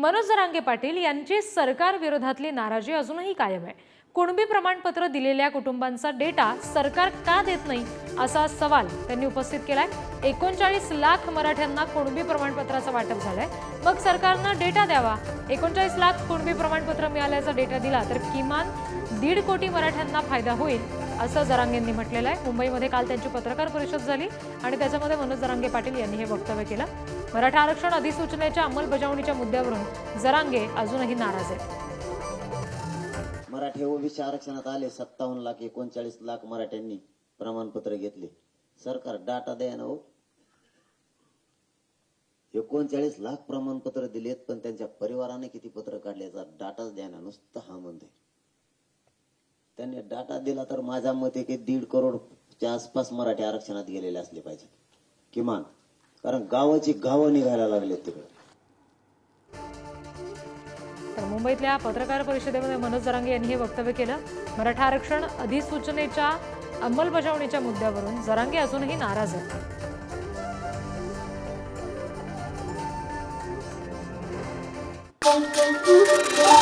मनोज जरांगे पाटील यांची सरकार विरोधातली नाराजी अजूनही कायम आहे. कुणबी प्रमाणपत्र दिलेल्या कुटुंबांचा डेटा सरकार का देत नाही असा सवाल त्यांनी उपस्थित केलाय. एकोणचाळीस लाख मराठ्यांना कुणबी प्रमाणपत्राचं वाटप झालंय. मग सरकारनं डेटा द्यावा. एकोणचाळीस लाख कुणबी प्रमाणपत्र मिळाल्याचा डेटा दिला तर किमान दीड कोटी मराठ्यांना फायदा होईल. असं जरांगेंनी म्हटलेलं आहे. मुंबईमध्ये काल त्यांची पत्रकार परिषद झाली आणि त्याच्यामध्ये मनोज जरांगे पाटील यांनी हे वक्तव्य केलं. मराठा आरक्षण अधिसूचनेच्या अंमलबजावणीच्या मुद्द्यावरून जरांगे अजूनही नाराज आहेत. मराठे ओबीसी आरक्षणात आले सत्तावन्न लाख एकोणचाळीस लाख मराठ्यांनी प्रमाणपत्र घेतले. सरकार डाटा द्या ना हो. एकोणचाळीस लाख प्रमाणपत्र दिलेत पण त्यांच्या परिवाराने किती पत्र काढल्याचा डाटाच द्या ना नुसतं हा म्हणतोय त्यांनी डाटा दिला तर माझ्या मते की दीड करोडच्या आसपास मराठी आरक्षणात गेलेले असले पाहिजे. किमान. कारण गावाची गावं निघायला लागलेत तिकडे. तर मुंबईतल्या पत्रकार परिषदेमध्ये मनोज जरांगे यांनी हे वक्तव्य केलं. मराठा आरक्षण अधिसूचनेच्या अंमलबजावणीच्या मुद्द्यावरून जरांगे अजूनही नाराज आहेत. Thank you.